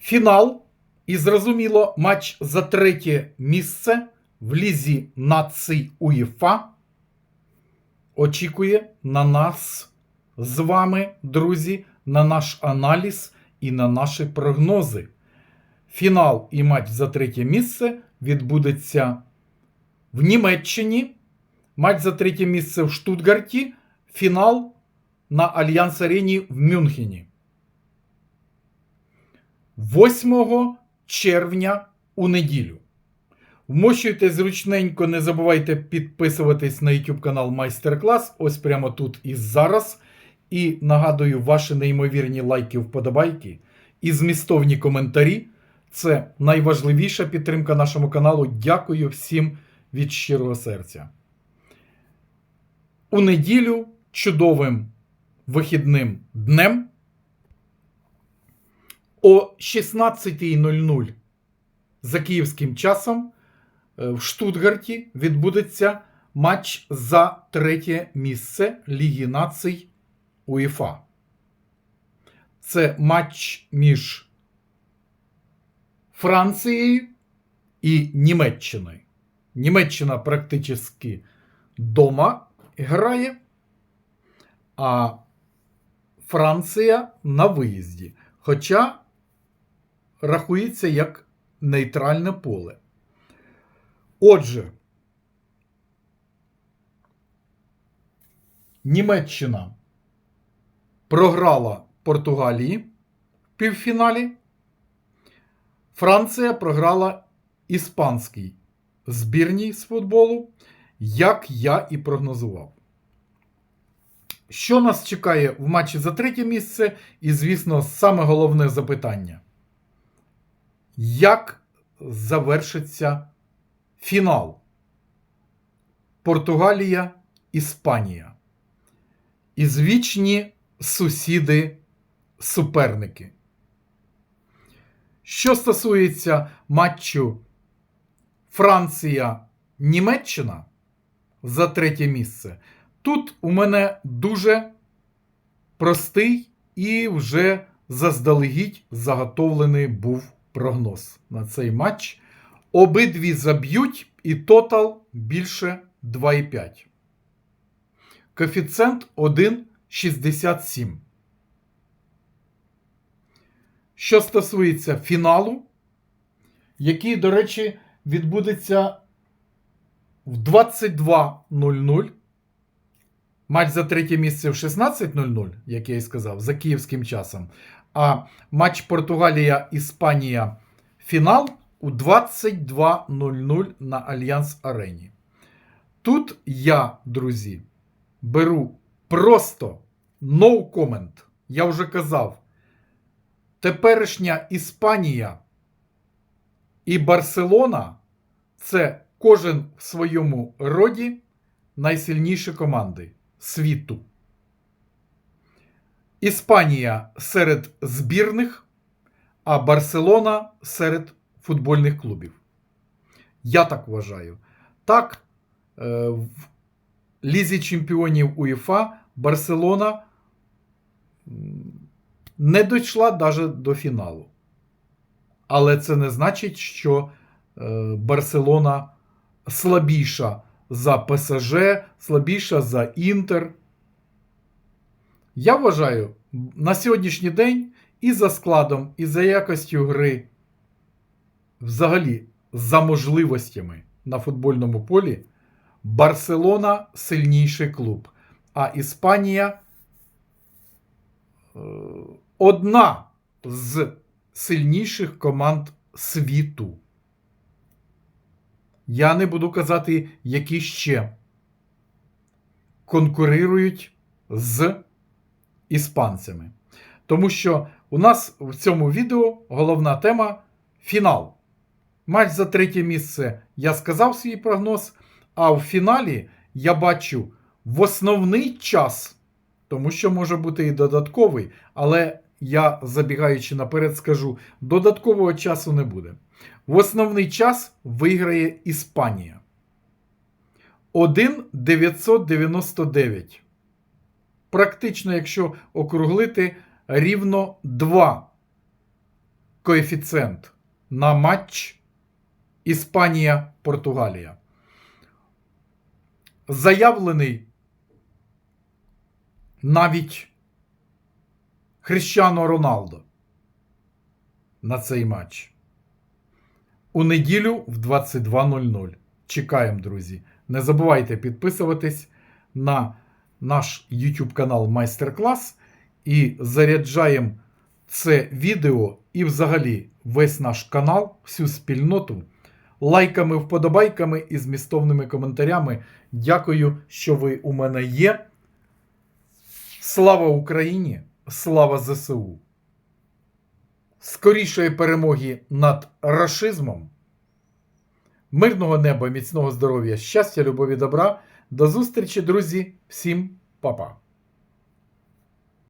Фінал і зрозуміло матч за третє місце в лізі націй УЄФА очікує на нас з вами, друзі, на наш аналіз і на наші прогнози. Фінал і матч за третє місце відбудеться в Німеччині. Матч за третє місце в Штутгарті. Фінал на Альянс Арені в Мюнхені. 8 червня у неділю. Вмощуйте зручненько, не забувайте підписуватись на YouTube канал Майстер Клас. Ось прямо тут і зараз. І нагадую, ваші неймовірні лайки, вподобайки і змістовні коментарі. Це найважливіша підтримка нашому каналу. Дякую всім від щирого серця. У неділю чудовим вихідним днем о 16.00 за київським часом е, в Штутгарті відбудеться матч за третє місце Ліги націй УЄФА. Це матч між Францією і Німеччиною. Німеччина практично дома грає, а Франція на виїзді. Хоча рахується як нейтральне поле. Отже, Німеччина програла Португалії в півфіналі. Франція програла іспанській збірній з футболу, як я і прогнозував. Що нас чекає в матчі за третє місце? І, звісно, саме головне запитання. Як завершиться фінал? Португалія, Іспанія. І звічні сусіди-суперники. Що стосується матчу Франція-Німеччина за третє місце, тут у мене дуже простий і вже заздалегідь заготовлений був прогноз на цей матч. Обидві заб'ють і тотал більше 2,5. Коефіцієнт 1,67. Що стосується фіналу, який, до речі, відбудеться в 22.00. Матч за третє місце в 16.00, як я і сказав, за київським часом. А матч Португалія-Іспанія фінал у 22.00 на Альянс Арені. Тут я, друзі, беру просто no comment. Я вже казав. Теперішня Іспанія і Барселона це кожен в своєму роді найсильніші команди світу. Іспанія серед збірних, а Барселона серед футбольних клубів. Я так вважаю. Так, е, в Лізі чемпіонів УЄФА Барселона не дійшла навіть до фіналу. Але це не значить, що е, Барселона слабіша за ПСЖ, слабіша за Інтер. Я вважаю, на сьогоднішній день і за складом, і за якостю гри, взагалі, за можливостями на футбольному полі, Барселона сильніший клуб, а Іспанія е, одна з сильніших команд світу. Я не буду казати, які ще конкурирують з іспанцями. Тому що у нас в цьому відео головна тема фінал. Матч за третє місце я сказав свій прогноз, а в фіналі я бачу в основний час, тому що може бути і додатковий, але я, забігаючи наперед, скажу: додаткового часу не буде. В основний час виграє Іспанія. 1,999. Практично, якщо округлити, рівно 2 коефіцієнт на матч Іспанія-Португалія. Заявлений навіть Хрещано Роналдо на цей матч. У неділю в 22.00. Чекаємо, друзі. Не забувайте підписуватись на наш YouTube канал Майстер-клас і заряджаємо це відео і взагалі весь наш канал, всю спільноту лайками, вподобайками і змістовними коментарями. Дякую, що ви у мене є. Слава Україні! Слава ЗСУ! Скорішої перемоги над рашизмом, мирного неба, міцного здоров'я, щастя, любові, добра. До зустрічі, друзі! Всім па-па!